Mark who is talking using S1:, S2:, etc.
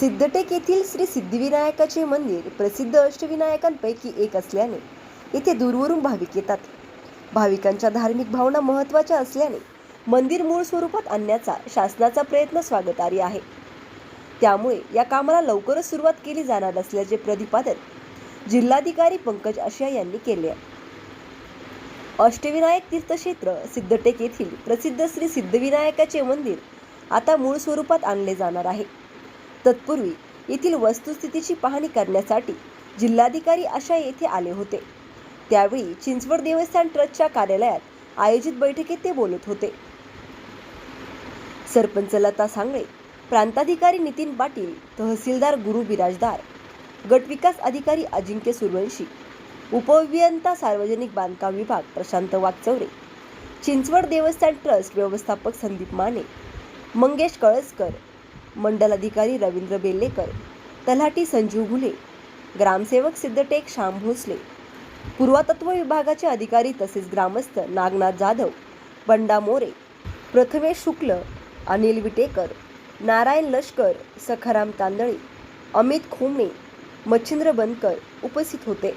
S1: सिद्धटेक येथील श्री सिद्धिविनायकाचे मंदिर प्रसिद्ध अष्टविनायकांपैकी एक असल्याने येथे दूरवरून भाविक येतात. भाविकांच्या धार्मिक भावना महत्त्वाच्या असल्याने मंदिर मूळ स्वरूपात आणण्याचा शासनाचा प्रयत्न स्वागतार्ह आहे. त्यामुळे या कामाला लवकरच सुरुवात केली जाणार असल्याचे प्रतिपादन जिल्हाधिकारी पंकज आशिया यांनी केले आहे. अष्टविनायक तीर्थक्षेत्र सिद्धटेक येथील प्रसिद्ध श्री सिद्धविनायकाचे मंदिर आता मूळ स्वरूपात आणले जाणार आहे. तत्पूर्वी येथील वस्तुस्थितीची पाहणी करण्यासाठी जिल्हाधिकारी आशा येथे आले होते. त्यावेळी चिंचवड देवस्थान ट्रस्टच्या कार्यालयात आयोजित बैठकीत ते बोलत होते. सरपंच लता सांगळे प्रांताधिकारी नितीन पाटील तहसीलदार गुरु बिराजदार गटविकास अधिकारी अजिंक्य सुरवंशी उपअभियंता सार्वजनिक बांधकाम विभाग प्रशांत वागचौरे चिंचवड देवस्थान ट्रस्ट व्यवस्थापक संदीप माने मंगेश कळसकर मंडल अधिकारी रवींद्र बेल्लेकर तलाठी संजीव घुले ग्रामसेवक सिद्धटेक श्याम भोसले पुरातत्व विभागाचे अधिकारी तसेच ग्रामस्थ नागनाथ जाधव बंडा मोरे प्रथमेश शुक्ल अनिल विटेकर नारायण लष्कर सखाराम तांदळे अमित खोमणे मच्छिंद्र बनकर उपस्थित होते.